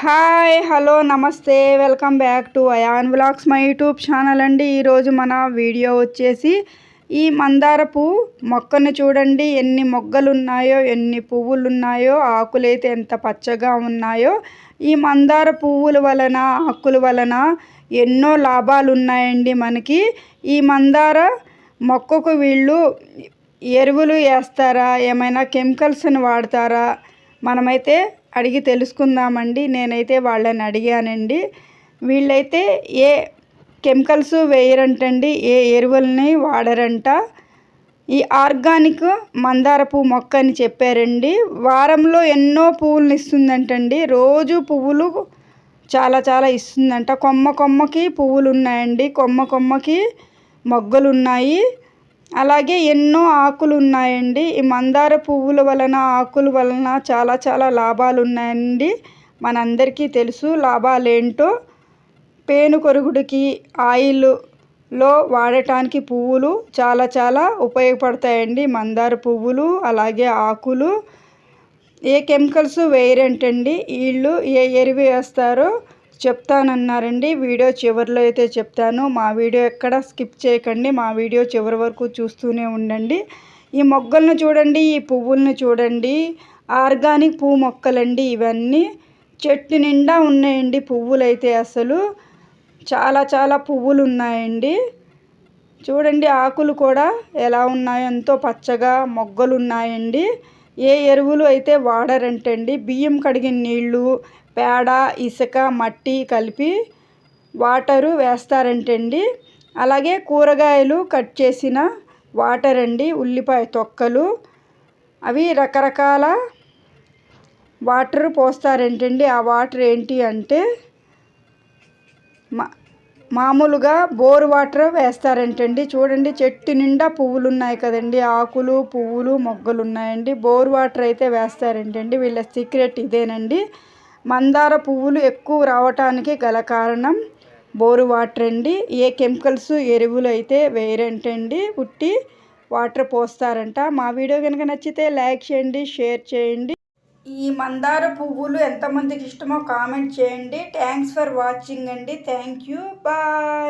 Hi hello నమస్తే. Welcome back to Ayaan vlogs my YouTube channel అండి. ఈరోజు మన వీడియో వచ్చేసి ఈ మందార పువ్వు మొక్కను చూడండి. ఎన్ని మొగ్గలు ఉన్నాయో ఎన్ని పువ్వులు ఉన్నాయో ఆకులైతే ఎంత పచ్చగా ఉన్నాయో ఈ మందార పువ్వుల వలన ఆకుల వలన ఎన్నో లాభాలు ఉన్నాయండి మనకి. ఈ మందార మొక్కకు వీళ్ళు ఎరువులు వేస్తారా? ఏమైనా కెమికల్స్ని వాడతారా? మనమైతే అడిగి తెలుసుకుందామండి. నేనైతే వాళ్ళని అడిగానండి. వీళ్ళైతే ఏ కెమికల్స్ వేయరంటండి ఏ ఎరువులని వాడరంట. ఈ ఆర్గానిక్ మందార పువ్వు మొక్క అని చెప్పారండి. వారంలో ఎన్నో పువ్వులను ఇస్తుందంటండి. రోజు పువ్వులు చాలా చాలా ఇస్తుందంట. కొమ్మ కొమ్మకి పువ్వులు ఉన్నాయండి కొమ్మ కొమ్మకి మొగ్గలు ఉన్నాయి అలాగే ఎన్నో ఆకులు ఉన్నాయండి ఈ మందార పువ్వుల వలన ఆకుల వలన చాలా చాలా లాభాలు ఉన్నాయండి మనందరికీ తెలుసు లాభాలు ఏంటో పేను కొరుగుడికి ఆయిల్లో వాడటానికి పువ్వులు చాలా చాలా ఉపయోగపడతాయండి. మందార పువ్వులు అలాగే ఆకులు. ఏ కెమికల్స్ వేయరంటండి. వీళ్ళు ఏ ఎరువు వేస్తారో చెప్తానన్నారండి. వీడియో చివరిలో అయితే చెప్తాను. మా వీడియో ఎక్కడ స్కిప్ చేయకండి. మా వీడియో చివరి వరకు చూస్తూనే ఉండండి. ఈ మొగ్గలను చూడండి ఈ పువ్వులను చూడండి. ఆర్గానిక్ పువ్వు మొక్కలండి ఇవన్నీ. చెట్టు నిండా ఉన్నాయండి పువ్వులు అయితే అసలు. చాలా చాలా పువ్వులు ఉన్నాయండి చూడండి ఆకులు కూడా ఎలా ఉన్నాయో. ఎంతో పచ్చగా మొగ్గలు ఉన్నాయండి ఏ ఎరువులు అయితే వాడరంటండి బియ్యం కడిగిన నీళ్ళు పేడ ఇసుక మట్టి కలిపి వాటరు వేస్తారంటండి. అలాగే కూరగాయలు కట్ చేసిన వాటర్ అండి ఉల్లిపాయ తొక్కలు. అవి రకరకాల వాటర్ పోస్తారంటండి. ఆ వాటర్ ఏంటి అంటే మా మామూలుగా బోర్ వాటర్ వేస్తారంటండి? చూడండి చెట్టు నిండా పువ్వులు ఉన్నాయి కదండి. ఆకులు పువ్వులు మొగ్గలు ఉన్నాయండి బోర్ వాటర్ అయితే వేస్తారంటండి? వీళ్ళ సీక్రెట్ ఇదేనండి. మందార పువ్వులు ఎక్కువ రావటానికి గల కారణం బోరు వాటర్ అండి. ఏ కెమికల్స్ ఎరువులు అయితే వేయరంటండి పుట్టి వాటర్ పోస్తారంట. మా వీడియో కనుక నచ్చితే లైక్ చేయండి షేర్ చేయండి. ఈ మందార పువ్వులు ఎంతమందికి ఇష్టమో కామెంట్ చేయండి. థ్యాంక్స్ ఫర్ వాచింగ్ అండి. Thank you bye